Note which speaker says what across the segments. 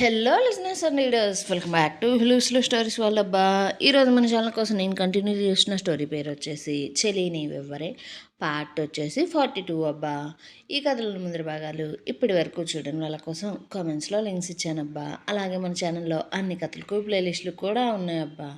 Speaker 1: Hello listeners and readers welcome back to హిలూస్లో stories వాళ్ళబ్బా ఈరోజు మన ఛానల్ కోసం నేను కంటిన్యూ చేసిన స్టోరీ పేరు వచ్చేసి చెలిని వెవ్వరే. పార్ట్ వచ్చేసి ఫార్టీ టూ అబ్బా. ఈ కథలు ముందర భాగాలు ఇప్పటి వరకు చూడని వాళ్ళ కోసం కామెంట్స్లో లింక్స్ ఇచ్చానబ్బా. అలాగే మన ఛానల్లో అన్ని కథలకు ప్లేలిస్టులు కూడా ఉన్నాయబ్బా.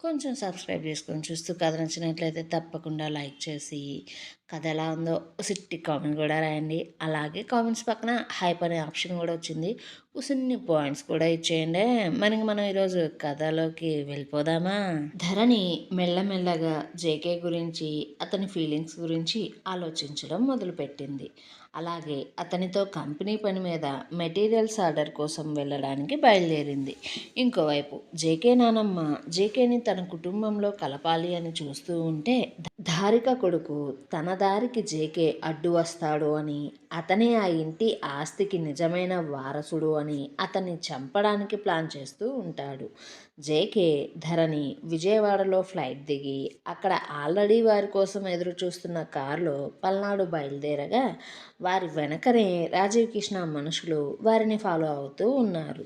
Speaker 1: కొంచెం సబ్స్క్రైబ్ చేసుకొని చూస్తూ కథ నచ్చినట్లయితే తప్పకుండా లైక్ చేసి కథ ఎలా ఉందో సిట్టి కామెంట్ కూడా రాయండి. అలాగే కామెంట్స్ పక్కన హైప్ అనే ఆప్షన్ కూడా వచ్చింది. కొన్ని పాయింట్స్ కూడా ఇచ్చేయండి. మనకి మనం ఈరోజు కథలోకి వెళ్ళిపోదామా? ధరణి మెల్లమెల్లగా జేకే గురించి అతని ఫీలింగ్స్ గురించి ఆలోచించడం మొదలుపెట్టింది. అలాగే అతనితో కంపెనీ పని మీద మెటీరియల్స్ ఆర్డర్ కోసం వెళ్ళడానికి బయలుదేరింది. ఇంకోవైపు జేకే నానమ్మ జేకేని తన కుటుంబంలో కలపాలి అని చూస్తూ ఉంటే ధారిక కొడుకు తన దారికి జేకే అడ్డు వస్తాడు అని అతనే ఆ ఇంటి ఆస్తికి నిజమైన వారసుడు అని అతన్ని చంపడానికి ప్లాన్ చేస్తూ ఉంటాడు. జేకే ధరణి విజయవాడలో ఫ్లైట్ దిగి అక్కడ ఆల్రెడీ వారి కోసం ఎదురు చూస్తున్న కారులో పల్నాడు బయలుదేరగా వారి వెనకనే రాజీవ్ కృష్ణ మనుషులు వారిని ఫాలో అవుతూ ఉన్నారు.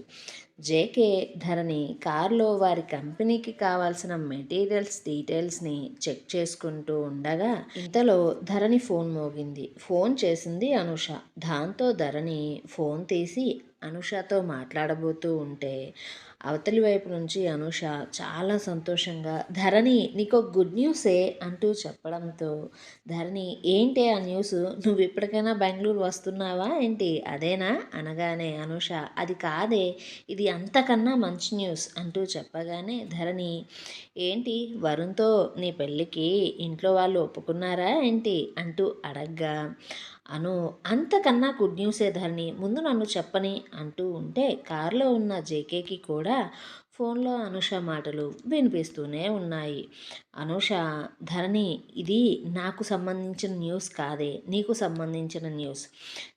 Speaker 1: జేకే ధరణి కారులో వారి కంపెనీకి కావాల్సిన మెటీరియల్స్ డీటెయిల్స్ని చెక్ చేసుకుంటూ ఉండగా ఇంతలో ధరణి ఫోన్ మోగింది. ఫోన్ చేసింది అనుష. దాంతో ధరణి ఫోన్ తీసి అనుషతో మాట్లాడబోతూ ఉంటే అవతలి వైపు నుంచి అనుష చాలా సంతోషంగా ధరణి నీకు గుడ్ న్యూసే అంటూ చెప్పడంతో ధరణి ఏంటి ఆ న్యూస్? నువ్వు ఇప్పటికైనా బెంగళూరు వస్తున్నావా ఏంటి? అదేనా? అనగానే అనుష అది కాదే ఇది అంతకన్నా మంచి న్యూస్ అంటూ చెప్పగానే ధరణి ఏంటి? వరుణ్తో నీ పెళ్ళికి ఇంట్లో వాళ్ళు ఒప్పుకున్నారా ఏంటి? అంటూ అడగ్గా అను అంతకన్నా గుడ్ న్యూసే ధరణి ముందు నన్ను చెప్పని అంటూ ఉంటే కారులో ఉన్న జేకేకి కూడా ఫోన్లో అనుష మాటలు వినిపిస్తూనే ఉన్నాయి. అనుష ధరణి ఇది నాకు సంబంధించిన న్యూస్ కాదే. నీకు సంబంధించిన న్యూస్.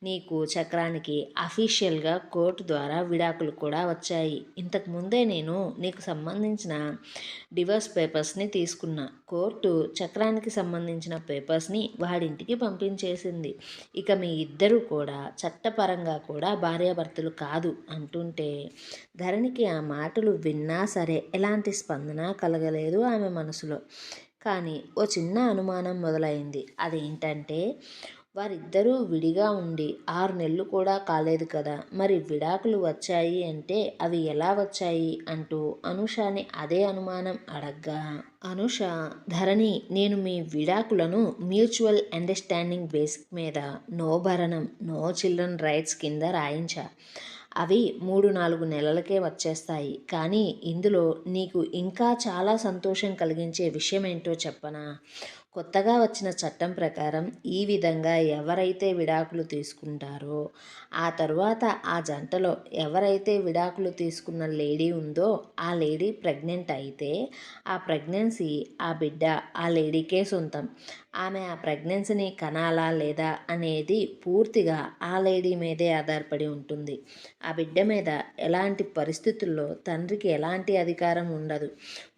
Speaker 1: నీకు చక్రానికి అఫీషియల్గా కోర్టు ద్వారా విడాకులు కూడా వచ్చాయి. ఇంతకు ముందే నేను నీకు సంబంధించిన డివోర్స్ పేపర్స్ని తీసుకున్నా. కోర్టు చక్రానికి సంబంధించిన పేపర్స్ని వాడింటికి పంపించేసింది. ఇక మీ ఇద్దరు కూడా చట్టపరంగా కూడా భార్యాభర్తలు కాదు అంటుంటే ధరణికి ఆ మాటలు విన్నా సరే ఎలాంటి స్పందన కలగలేదు ఆమె మనసులో. కానీ ఓ చిన్న అనుమానం మొదలైంది. అదేంటంటే వారిద్దరూ విడిగా ఉండి ఆరు నెలలు కూడా కాలేదు కదా. మరి విడాకులు వచ్చాయి అంటే అవి ఎలా వచ్చాయి అంటూ అనుషాని అదే అనుమానం అడగ్గా. అనుష ధరణి నేను మీ విడాకులను మ్యూచువల్ అండర్స్టాండింగ్ బేసిక్ మీద నో భరణం నో చిల్డ్రన్ రైట్స్ కింద రాయించా. అవి మూడు నాలుగు నెలలకే వచ్చేస్తాయి. కానీ ఇందులో నీకు ఇంకా చాలా సంతోషం కలిగించే విషయం ఏంటో చెప్పనా? కొత్తగా వచ్చిన చట్టం ప్రకారం ఈ విధంగా ఎవరైతే విడాకులు తీసుకుంటారో ఆ తర్వాత ఆ జంటలో ఎవరైతే విడాకులు తీసుకున్న లేడీ ఉందో ఆ లేడీ ప్రెగ్నెంట్ అయితే ఆ ప్రెగ్నెన్సీ ఆ బిడ్డ ఆ లేడీకే సొంతం. ఆమె ఆ ప్రెగ్నెన్సీని కనాలా లేదా అనేది పూర్తిగా ఆ లేడీ మీదే ఆధారపడి ఉంటుంది. ఆ బిడ్డ మీద ఎలాంటి పరిస్థితుల్లో తండ్రికి ఎలాంటి అధికారం ఉండదు.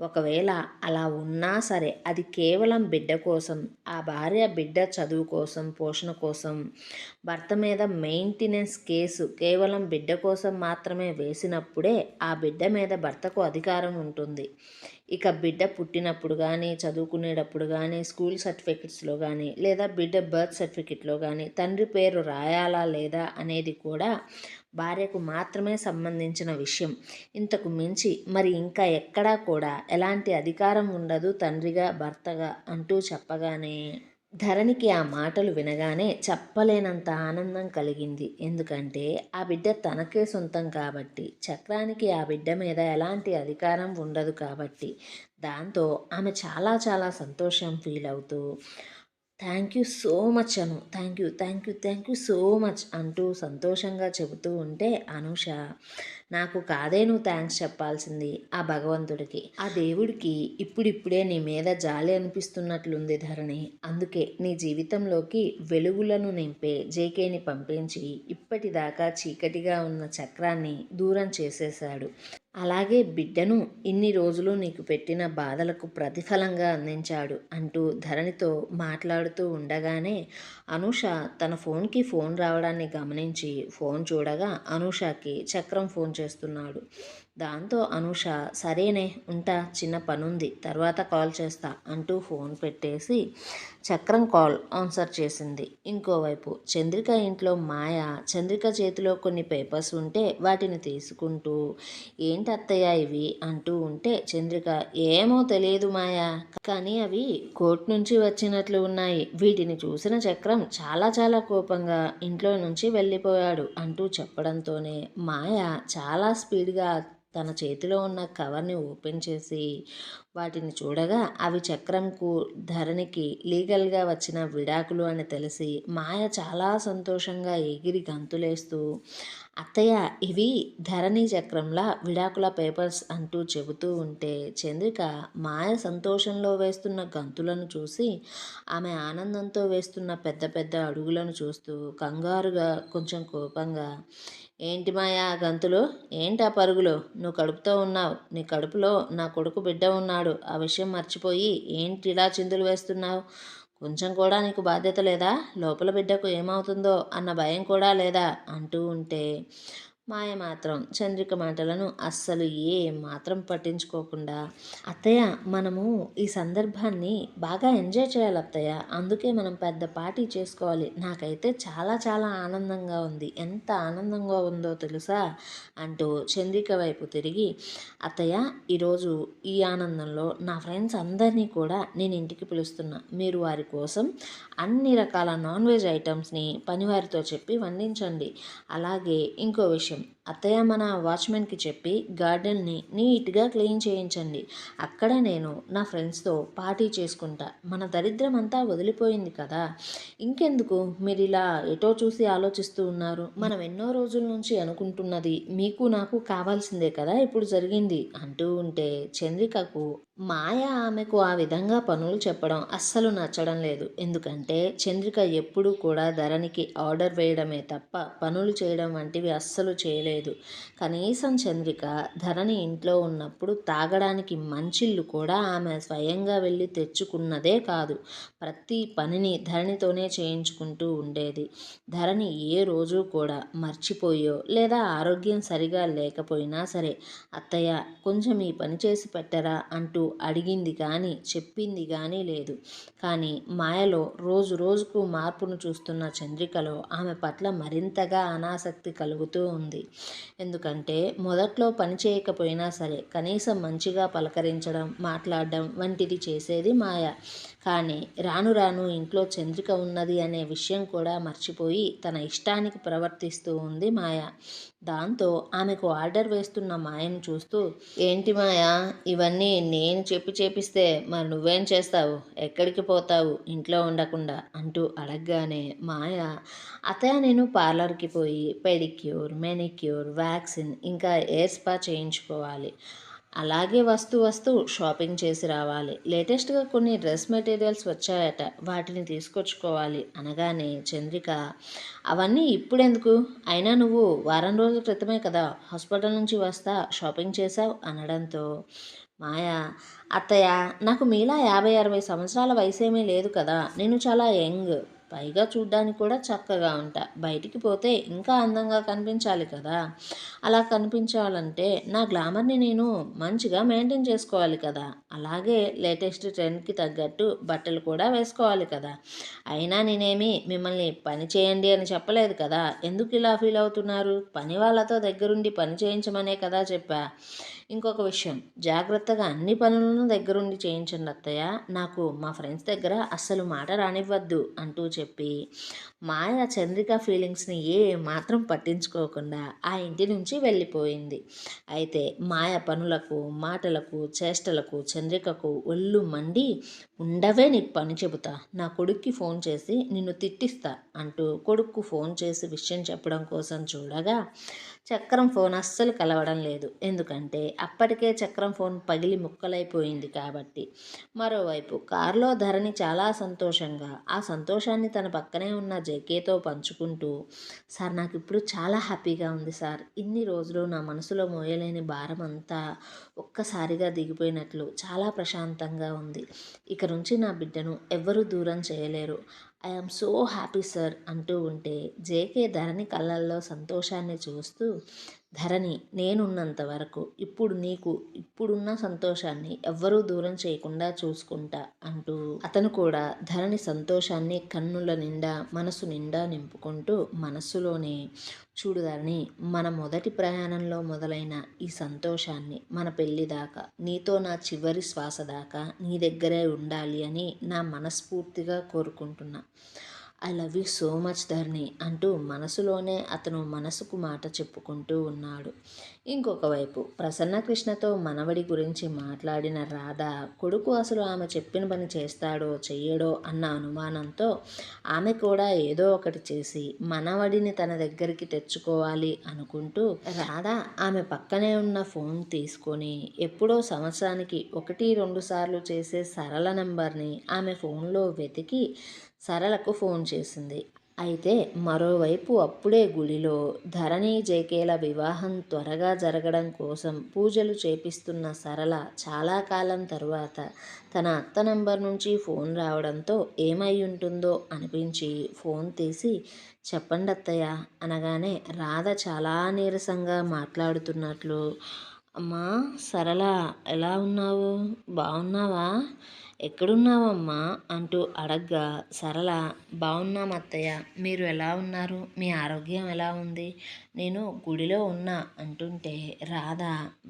Speaker 1: ఒకవేళ అలా ఉన్నా సరే అది కేవలం బిడ్డ కోసం ఆ భార్య బిడ్డ చదువు కోసం పోషణ కోసం భర్త మీద మెయింటెనెన్స్ కేసు కేవలం బిడ్డ కోసం మాత్రమే వేసినప్పుడే ఆ బిడ్డ మీద భర్తకు అధికారం ఉంటుంది. ఇక బిడ్డ పుట్టినప్పుడు కానీ చదువుకునేటప్పుడు కానీ స్కూల్ సర్టిఫికెట్స్లో కానీ లేదా బిడ్డ బర్త్ సర్టిఫికెట్లో కానీ తండ్రి పేరు రాయాలా లేదా అనేది కూడా భార్యకు మాత్రమే సంబంధించిన విషయం. ఇంతకు మించి మరి ఇంకా ఎక్కడా కూడా ఎలాంటి అధికారం ఉండదు తండ్రిగా భర్తగా అంటూ చెప్పగానే. ధరణికి ఆ మాటలు వినగానే చెప్పలేనంత ఆనందం కలిగింది. ఎందుకంటే ఆ బిడ్డ తనకే సొంతం కాబట్టి చక్రానికి ఆ బిడ్డ మీద ఎలాంటి అధికారం ఉండదు కాబట్టి దాంతో ఆమె చాలా చాలా సంతోషం ఫీల్ అవుతూ thank you so much Anu thank you thank you thank you so much అంటూ సంతోషంగా చెబుతూ ఉంటే అనుష నాకు కాదే నువ్వు థ్యాంక్స్ చెప్పాల్సింది ఆ భగవంతుడికి. ఆ దేవుడికి ఇప్పుడిప్పుడే నీ మీద జాలి అనిపిస్తున్నట్లుంది ధరణి. అందుకే నీ జీవితంలోకి వెలుగులను నింపే జేకేని పంపించి ఇప్పటిదాకా చీకటిగా ఉన్న చక్రాన్ని దూరం చేసేశాడు. అలాగే బిడ్డను ఇన్ని రోజులు నీకు పెట్టిన బాధలకు ప్రతిఫలంగా అందించాడు అంటూ ధరణితో మాట్లాడుతూ ఉండగానే అనూష తన ఫోన్కి ఫోన్ రావడాన్ని గమనించి ఫోన్ చూడగా అనూషకి చక్రం ఫోన్ చేస్తున్నాడు. దాంతో అనూష సరేనే ఉంటా చిన్న పనుంది తర్వాత కాల్ చేస్తా అంటూ ఫోన్ పెట్టేసి చక్రం కాల్ ఆన్సర్ చేసింది. ఇంకోవైపు చంద్రిక ఇంట్లో మాయ చంద్రిక చేతిలో కొన్ని పేపర్స్ ఉంటే వాటిని తీసుకుంటూ ఏంటి అత్తయ్య ఇవి? అంటూ ఉంటే చంద్రిక ఏమో తెలియదు మాయ కానీ అవి కోర్టు నుంచి వచ్చినట్లు ఉన్నాయి. వీటిని చూసిన చక్రం చాలా చాలా కోపంగా ఇంట్లో నుంచి వెళ్ళిపోయాడు అంటూ చెప్పడంతోనే మాయ చాలా స్పీడ్గా తన చేతిలో ఉన్న కవర్ని ఓపెన్ చేసి వాటిని చూడగా అవి చక్రంకు ధరణికి లీగల్గా వచ్చిన విడాకులు అని తెలిసి మాయ చాలా సంతోషంగా ఎగిరి గంతులేస్తూ అత్తయ్య ఇవి ధరణి చక్రంలా విడాకుల పేపర్స్ అంటూ చెబుతూ ఉంటే చంద్రిక మాయ సంతోషంలో వేస్తున్న గంతులను చూసి ఆమె ఆనందంతో వేస్తున్న పెద్ద పెద్ద అడుగులను చూస్తూ కంగారుగా కొంచెం కోపంగా ఏంటి మాయా గంతులు? ఏంటా పరుగులు? నువ్వు కడుపుతో ఉన్నావు. నీ కడుపులో నా కొడుకు బిడ్డ ఉన్నాడు. ఆ విషయం మర్చిపోయి ఏంటి ఇలా చిందులు వేస్తున్నావు? కొంచెం కూడా నీకు బాధ్యత లేదా? లోపల బిడ్డకు ఏమవుతుందో అన్న భయం కూడా లేదా? అంటూ ఉంటే మాయ మాత్రం చంద్రిక మాటలను అస్సలు ఏ మాత్రం పట్టించుకోకుండా అత్తయ్య మనము ఈ సందర్భాన్ని బాగా ఎంజాయ్ చేయాలి అత్తయ్య. అందుకే మనం పెద్ద పార్టీ చేసుకోవాలి. నాకైతే చాలా చాలా ఆనందంగా ఉంది. ఎంత ఆనందంగా ఉందో తెలుసా? అంటూ చంద్రిక వైపు తిరిగి అత్తయ్య ఈరోజు ఈ ఆనందంలో నా ఫ్రెండ్స్ అందరినీ కూడా నేను ఇంటికి పిలుస్తున్నా. మీరు వారి కోసం అన్ని రకాల నాన్ వెజ్ ఐటమ్స్ని పనివారితో చెప్పి వండించండి. అలాగే ఇంకో విషయం. information అత్తయ్య మన వాచ్మెన్కి చెప్పి గార్డెన్ని నీట్గా క్లీన్ చేయించండి. అక్కడ నేను నా ఫ్రెండ్స్తో పార్టీ చేసుకుంటా. మన దరిద్రం అంతా వదిలిపోయింది కదా. ఇంకెందుకు? మీరు ఇలా ఎటో చూసి ఆలోచిస్తూ ఉన్నారు. మనం ఎన్నో రోజుల నుంచి అనుకుంటున్నది మీకు నాకు కావాల్సిందే కదా ఇప్పుడు జరిగింది అంటూ ఉంటే చంద్రికకు మాయ ఆమెకు ఆ విధంగా పనులు చెప్పడం అస్సలు నచ్చడం లేదు. ఎందుకంటే చంద్రిక ఎప్పుడూ కూడా ధరణికి ఆర్డర్ వేయడమే తప్ప పనులు చేయడం వంటివి అస్సలు చేయలేదు. లేదు. కనీసం చంద్రిక ధరణి ఇంట్లో ఉన్నప్పుడు తాగడానికి మంచిళ్ళు కూడా ఆమె స్వయంగా వెళ్ళి తెచ్చుకున్నదే కాదు. ప్రతి పనిని ధరణితోనే చేయించుకుంటూ ఉండేది. ధరణి ఏ రోజు కూడా మర్చిపోయో లేదా ఆరోగ్యం సరిగా లేకపోయినా సరే అత్తయ్య కొంచెం ఈ పని చేసి పెట్టరా అంటూ అడిగింది కానీ చెప్పింది కానీ లేదు. కానీ మాయలో రోజు రోజుకు మార్పును చూస్తున్న చంద్రికలో ఆమె పట్ల మరింతగా అనాసక్తి కలుగుతూ ఉంది. ఎందుకంటే మొదట్లో పని చేయకపోయినా సరే కనీసం మంచిగా పలకరించడం మాట్లాడడం వంటిది చేసేది మాయ. కానీ రాను రాను ఇంట్లో చంద్రిక ఉన్నది అనే విషయం కూడా మర్చిపోయి తన ఇష్టానికి ప్రవర్తిస్తూ ఉంది మాయ. దాంతో ఆమెకు ఆర్డర్ వేస్తున్న మాయను చూస్తూ ఏంటి మాయ? ఇవన్నీ నేను చెప్పి చేపిస్తే మరి నువ్వేం చేస్తావు? ఎక్కడికి పోతావు? ఇంట్లో ఉండకుండా? అంటూ అడగగానే మాయ అతయ్య నేను పార్లర్కి పోయి పెడిక్యూర్ మెనిక్యూర్ వ్యాక్సిన్ ఇంకా ఎయిర్ స్పా చేయించుకోవాలి. అలాగే వస్తూ వస్తూ షాపింగ్ చేసి రావాలి. లేటెస్ట్గా కొన్ని డ్రెస్ మెటీరియల్స్ వచ్చాయట వాటిని తీసుకొచ్చుకోవాలి అనగానే చంద్రిక అవన్నీ ఇప్పుడెందుకు? అయినా నువ్వు వారం రోజుల క్రితమే కదా హాస్పిటల్ నుంచి వస్తా షాపింగ్ చేసావు అనడంతో మాయా అత్తయ్య నాకు మీలా యాభై అరవై సంవత్సరాల వయసేమీ లేదు కదా నేను చాలా యంగ్. పైగా చూడ్డానికి కూడా చక్కగా ఉంటా. బయటికి పోతే ఇంకా అందంగా కనిపించాలి కదా. అలా కనిపించాలంటే నా గ్లామర్ని నేను మంచిగా మెయింటైన్ చేసుకోవాలి కదా. అలాగే లేటెస్ట్ ట్రెండ్కి తగ్గట్టు బట్టలు కూడా వేసుకోవాలి కదా. అయినా నేనేమి మిమ్మల్ని పని చేయండి అని చెప్పలేదు కదా. ఎందుకు ఇలా ఫీల్ అవుతున్నారు? పని వాళ్ళతో దగ్గరుండి పని చేయించమనే కదా చెప్పా. ఇంకొక విషయం. జాగ్రత్తగా అన్ని పనులను దగ్గరుండి చేయించండి అత్తయ్య. నాకు మా ఫ్రెండ్స్ దగ్గర అస్సలు మాట రానివ్వద్దు అంటూ చెప్పి మాయ చంద్రిక ఫీలింగ్స్ని ఏ మాత్రం పట్టించుకోకుండా ఆ ఇంటి నుంచి వెళ్ళిపోయింది. అయితే మాయ పనులకు మాటలకు చేష్టలకు చంద్రికకు ఒళ్ళు మండి ఉండవే నీ పని చెబుతా. నా కొడుక్కి ఫోన్ చేసి నిన్ను తిట్టిస్తా అంటూ కొడుక్కు ఫోన్ చేసి విషయం చెప్పడం కోసం చూడగా చక్రం ఫోన్ అస్సలు కలవడం లేదు. ఎందుకంటే అప్పటికే చక్రం ఫోన్ పగిలి ముక్కలైపోయింది కాబట్టి. మరోవైపు కారులో ధరణి చాలా సంతోషంగా ఆ సంతోషాన్ని తన పక్కనే ఉన్న జేకేతో పంచుకుంటూ సార్ నాకు ఇప్పుడు చాలా హ్యాపీగా ఉంది సార్. ఇన్ని రోజులు నా మనసులో మోయలేని భారం అంతా ఒక్కసారిగా దిగిపోయినట్లు చాలా ప్రశాంతంగా ఉంది. ఇక నుంచి నా బిడ్డను ఎవ్వరూ దూరం చేయలేరు. ఐఎమ్ సో హ్యాపీ సార్ అంటూ ఉంటే జేకే ధరణి కళ్ళల్లో సంతోషాన్ని చూస్తూ ధరణి నేనున్నంత వరకు ఇప్పుడు నీకు ఇప్పుడున్న సంతోషాన్ని ఎవ్వరూ దూరం చేయకుండా చూసుకుంటా అంటూ అతను కూడా ధరణి సంతోషాన్ని కన్నుల నిండా మనసు నిండా నింపుకుంటూ మనస్సులోనే చూడు ధరణి మన మొదటి ప్రయాణంలో మొదలైన ఈ సంతోషాన్ని మన పెళ్ళి దాకా నీతో నా చివరి శ్వాస దాకా నీ దగ్గరే ఉండాలి అని నా మనస్ఫూర్తిగా కోరుకుంటున్నా. I love you so much Dharani అంటూ మనసులోనే అతను మనసుకు మాట చెప్పుకుంటూ ఉన్నాడు. ఇంకొక వైపు ప్రసన్న కృష్ణతో మనవడి గురించి మాట్లాడిన రాధ కొడుకు అసలు ఆమె చెప్పిన పని చేస్తాడో చెయ్యడో అన్న అనుమానంతో ఆమె కూడా ఏదో ఒకటి చేసి మనవడిని తన దగ్గరికి తెచ్చుకోవాలి అనుకుంటూ రాధ ఆమె పక్కనే ఉన్న ఫోన్ తీసుకొని ఎప్పుడో సంవత్సరానికి ఒకటి రెండు సార్లు చేసే సరళ నెంబర్ని ఆమె ఫోన్లో వెతికి సరళకు ఫోన్ చేసింది. అయితే మరోవైపు అప్పుడే గుడిలో ధరణి జేకేల వివాహం త్వరగా జరగడం కోసం పూజలు చేపిస్తున్న సరళ చాలా కాలం తరువాత తన అత్త నంబర్ నుంచి ఫోన్ రావడంతో ఏమై ఉంటుందో అనిపించి ఫోన్ తీసి చెప్పండి అత్తయ్య అనగానే రాధ చాలా నీరసంగా మాట్లాడుతున్నట్లు అమ్మా సరళ ఎలా ఉన్నావు? బాగున్నావా? ఎక్కడున్నావమ్మా? అంటూ అడగ్గా సరళ బాగున్నాం అత్తయ్య మీరు ఎలా ఉన్నారు? మీ ఆరోగ్యం ఎలా ఉంది? నేను గుడిలో ఉన్నా అంటుంటే రాధ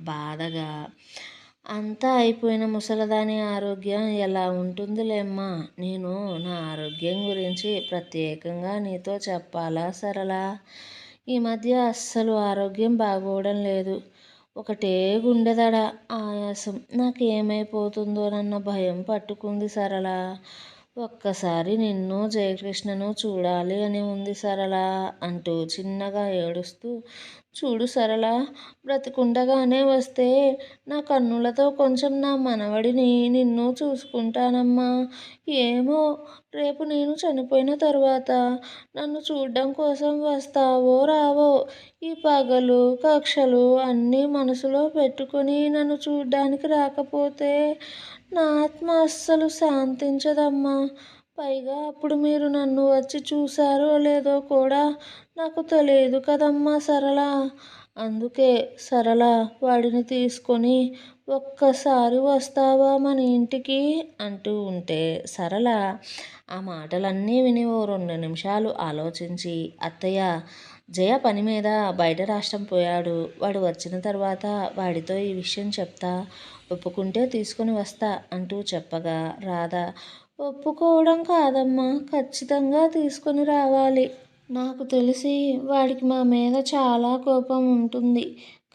Speaker 1: బాధగా అంతా అయిపోయిన ముసలదాని ఆరోగ్యం ఎలా ఉంటుందిలేమ్మా? నేను నా ఆరోగ్యం గురించి ప్రత్యేకంగా నీతో చెప్పాలా సరళ? ఈ మధ్య అస్సలు ఆరోగ్యం బాగోవడం లేదు. ఒకటే గుండెదడ ఆయాసం. నాకేమైపోతుందోనన్న భయం పట్టుకుంది సరళ. ఒక్కసారి నిన్ను జయకృష్ణను చూడాలి అని ఉంది సరళ అంటూ చిన్నగా ఏడుస్తూ చూడు సరళ బ్రతికుండగానే వస్తే నా కన్నులతో కొంచెం నా మనవడిని నిన్ను చూసుకుంటానమ్మా. ఏమో రేపు నేను చనిపోయిన తర్వాత నన్ను చూడడం కోసం వస్తావో రావో ఈ పగలు కక్షలు అన్నీ మనసులో పెట్టుకొని నన్ను చూడ్డానికి రాకపోతే నా ఆత్మ అస్సలు శాంతించదమ్మా. పైగా అప్పుడు మీరు నన్ను వచ్చి చూశారో లేదో కూడా నాకు తెలియదు కదమ్మా సరళ. అందుకే సరళ వాడిని తీసుకొని ఒక్కసారి వస్తావా మన ఇంటికి? అంటూ ఉంటే సరళ ఆ మాటలన్నీ విని ఓ రెండు నిమిషాలు ఆలోచించి అత్తయ్య జయ పని మీద బయట రాష్ట్రం పోయాడు. వాడు వచ్చిన తర్వాత వాడితో ఈ విషయం చెప్తా. ఒప్పుకుంటే తీసుకుని వస్తా అంటూ చెప్పగా రాధ ఒప్పుకోవడం కాదమ్మా ఖచ్చితంగా తీసుకొని రావాలి. నాకు తెలిసి వాడికి మా మీద చాలా కోపం ఉంటుంది.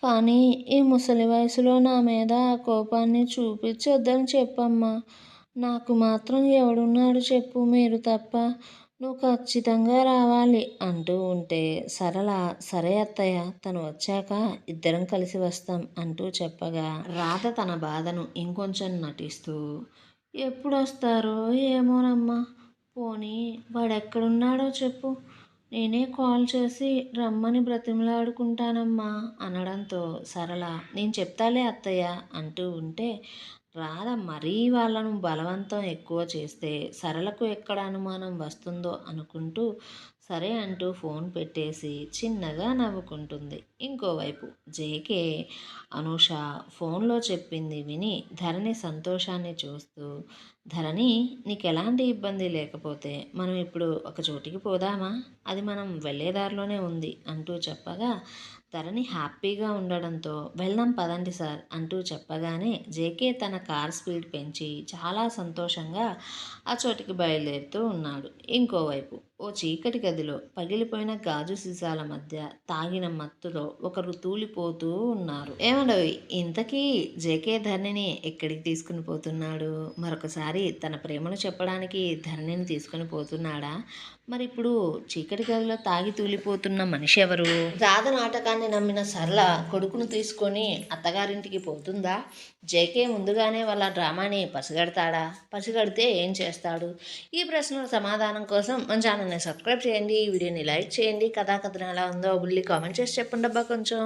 Speaker 1: కానీ ఈ ముసలి వయసులో నా మీద ఆ కోపాన్ని చూపించొద్దని చెప్పమ్మా. నాకు మాత్రం ఎవడున్నాడు చెప్పు మీరు తప్ప. నువ్వు ఖచ్చితంగా రావాలి అంటూ ఉంటే సరళ సరే అత్తయ్య తను వచ్చాక ఇద్దరం కలిసి వస్తాం అంటూ చెప్పగా రాధ తన బాధను ఇంకొంచెం నటిస్తూ ఎప్పుడు వస్తారో ఏమోనమ్మా పోనీ వాడెక్కడున్నాడో చెప్పు. నేనే కాల్ చేసి రమ్మని బ్రతిమలాడుకుంటానమ్మా అనడంతో సరళ నేను చెప్తాలే అత్తయ్య అంటూ ఉంటే రాధ మరీ వాళ్ళను బలవంతం ఎక్కువ చేస్తే సరళకు ఎక్కడ అనుమానం వస్తుందో అనుకుంటూ సరే అంటూ ఫోన్ పెట్టేసి చిన్నగా నవ్వుకుంటుంది. ఇంకోవైపు జేకే అనూష ఫోన్లో చెప్పింది విని ధరణి సంతోషాన్ని చూస్తూ ధరణి నీకు ఎలాంటి ఇబ్బంది లేకపోతే మనం ఇప్పుడు ఒక చోటికి పోదామా? అది మనం వెళ్ళేదారిలోనే ఉంది అంటూ చెప్పగా ధరణి హ్యాపీగా ఉండడంతో వెళ్దాం పదండి సార్ అంటూ చెప్పగానే జేకే తన కార్ స్పీడ్ పెంచి చాలా సంతోషంగా ఆ చోటికి బయలుదేరుతూ ఉన్నాడు. ఇంకోవైపు ఓ చీకటి గదిలో పగిలిపోయిన గాజు సీసాల మధ్య తాగిన మత్తులో ఒకరు తూలిపోతూ ఉన్నారు. ఏమండవి ఇంతకీ జేకే ధరణిని ఎక్కడికి తీసుకుని పోతున్నాడు? మరొకసారి తన ప్రేమను చెప్పడానికి ధరణిని తీసుకుని పోతున్నాడా? మరి ఇప్పుడు చీకటి గదిలో తాగి తూలిపోతున్న మనిషి ఎవరు రాధ నాటకాన్ని నమ్మిన సరళ కొడుకును తీసుకొని అత్తగారింటికి పోతుందా? జేకే ముందుగానే వాళ్ళ డ్రామాని పసిగడతాడా? పసిగడితే ఏం చేస్తాడు? ఈ ప్రశ్నల సమాధానం కోసం మన ఛానల్ని సబ్స్క్రైబ్ చేయండి ఈ వీడియోని లైక్ చేయండి. కథా కథనం ఎలా ఉందో బుల్లి కామెంట్ చేసి చెప్పండి అబ్బా కొంచెం.